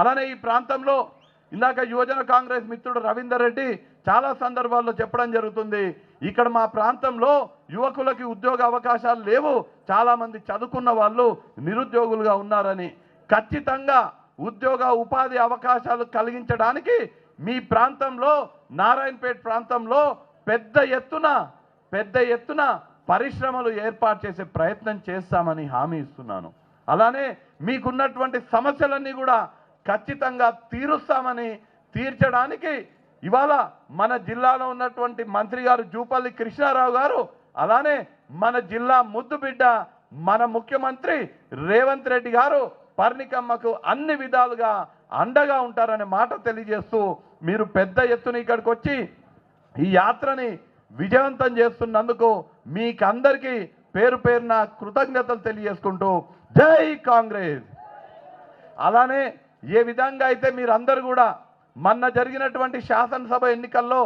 అలానే ఈ ప్రాంతంలో ఇందాక యువజన కాంగ్రెస్ మిత్రుడు రవీందర్ రెడ్డి చాలా సందర్భాల్లో చెప్పడం జరుగుతుంది. ఇక్కడ మా ప్రాంతంలో యువకులకి ఉద్యోగ అవకాశాలు లేవు. చాలామంది చదువుకున్న వాళ్ళు నిరుద్యోగులుగా ఉన్నారని. ఖచ్చితంగా ఉద్యోగ ఉపాధి అవకాశాలు కలిగించడానికి మీ ప్రాంతంలో నారాయణపేట ప్రాంతంలో పెద్ద ఎత్తున పెద్ద ఎత్తున పరిశ్రమలు ఏర్పాటు చేసే ప్రయత్నం చేస్తామని హామీ ఇస్తున్నాను. అలానే మీకున్నటువంటి సమస్యలన్నీ కూడా ఖచ్చితంగా తీరుస్తామని తీర్చడానికి ఇవాళ మన జిల్లాలో ఉన్నటువంటి మంత్రి గారు జూపల్లి కృష్ణారావు గారు అలానే మన జిల్లా ముద్దు బిడ్డ మన ముఖ్యమంత్రి రేవంత్ రెడ్డి గారు పర్ణికమ్మకు అన్ని విధాలుగా అండగా ఉంటారనే మాట తెలియజేస్తూ మీరు పెద్ద ఎత్తున ఇక్కడికి వచ్చి ఈ యాత్రని విజయవంతం చేస్తున్నందుకు మీకందరికీ పేరు పేరున కృతజ్ఞతలు తెలియజేసుకుంటూ జై కాంగ్రెస్. అలానే ఏ విధంగా అయితే మీరందరూ కూడా మొన్న జరిగినటువంటి శాసనసభ ఎన్నికల్లో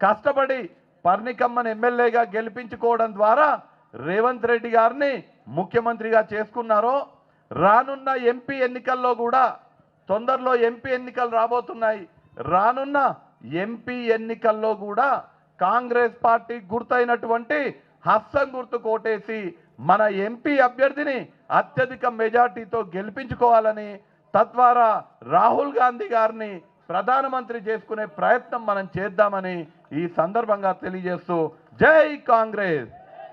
కష్టపడి పర్ణికమ్మను ఎమ్మెల్యేగా గెలిపించుకోవడం ద్వారా రేవంత్ రెడ్డి గారిని ముఖ్యమంత్రిగా చేసుకున్నారో రానున్న ఎంపీ ఎన్నికల్లో కూడా తొందరలో ఎంపీ ఎన్నికలు రాబోతున్నాయి. రానున్న ఎంపీ ఎన్నికల్లో కూడా కాంగ్రెస్ పార్టీ గుర్తైనటువంటి హస్తం గుర్తు కోటేసి మన ఎంపీ అభ్యర్థిని అత్యధిక మెజార్టీతో గెలిపించుకోవాలని తద్వారా రాహుల్ గాంధీ గారిని ప్రధానమంత్రి చేసుకునే ప్రయత్నం మనం చేద్దామని ఈ సందర్భంగా తెలియజేస్తూ జై కాంగ్రెస్.